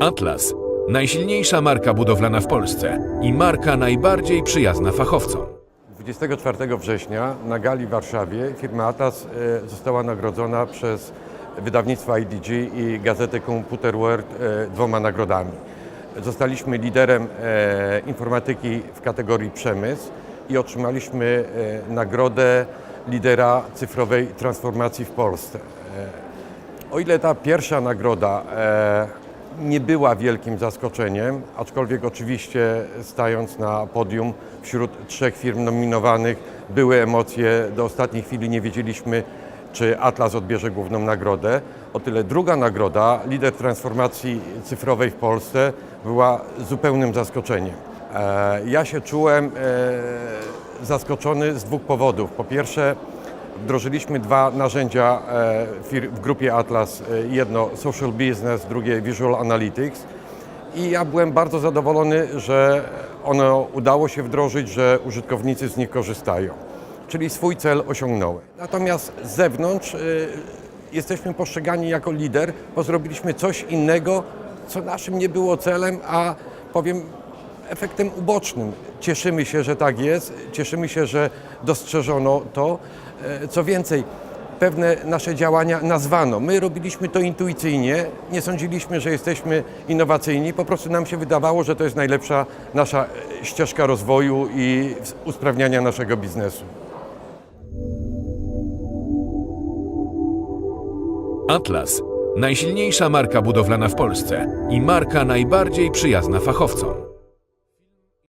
Atlas. Najsilniejsza marka budowlana w Polsce i marka najbardziej przyjazna fachowcom. 24 września na gali w Warszawie firma Atlas e, została nagrodzona przez wydawnictwo IDG i gazetę Computer World e, dwoma nagrodami. Zostaliśmy liderem e, informatyki w kategorii przemysł i otrzymaliśmy nagrodę lidera cyfrowej transformacji w Polsce. O ile ta pierwsza nagroda nie była wielkim zaskoczeniem, aczkolwiek oczywiście stając na podium wśród trzech firm nominowanych były emocje. Do ostatniej chwili nie wiedzieliśmy, czy Atlas odbierze główną nagrodę. O tyle druga nagroda, lider transformacji cyfrowej w Polsce, była zupełnym zaskoczeniem. E, Ja się czułem e, zaskoczony z dwóch powodów. Po pierwsze, Wdrożyliśmy dwa narzędzia e, w grupie Atlas. E, Jedno Social Business, drugie Visual Analytics. I ja byłem bardzo zadowolony, że ono udało się wdrożyć, że użytkownicy z nich korzystają. Czyli swój cel osiągnąłem. Natomiast z zewnątrz e, jesteśmy postrzegani jako lider, bo zrobiliśmy coś innego, co naszym nie było celem, a powiem efektem ubocznym. Cieszymy się, że tak jest, cieszymy się, że dostrzeżono to. E, Co więcej, pewne nasze działania nazwano. My robiliśmy to intuicyjnie, nie sądziliśmy, że jesteśmy innowacyjni, po prostu nam się wydawało, że to jest najlepsza nasza e, ścieżka rozwoju i usprawniania naszego biznesu. Atlas. Najsilniejsza marka budowlana w Polsce i marka najbardziej przyjazna fachowcom.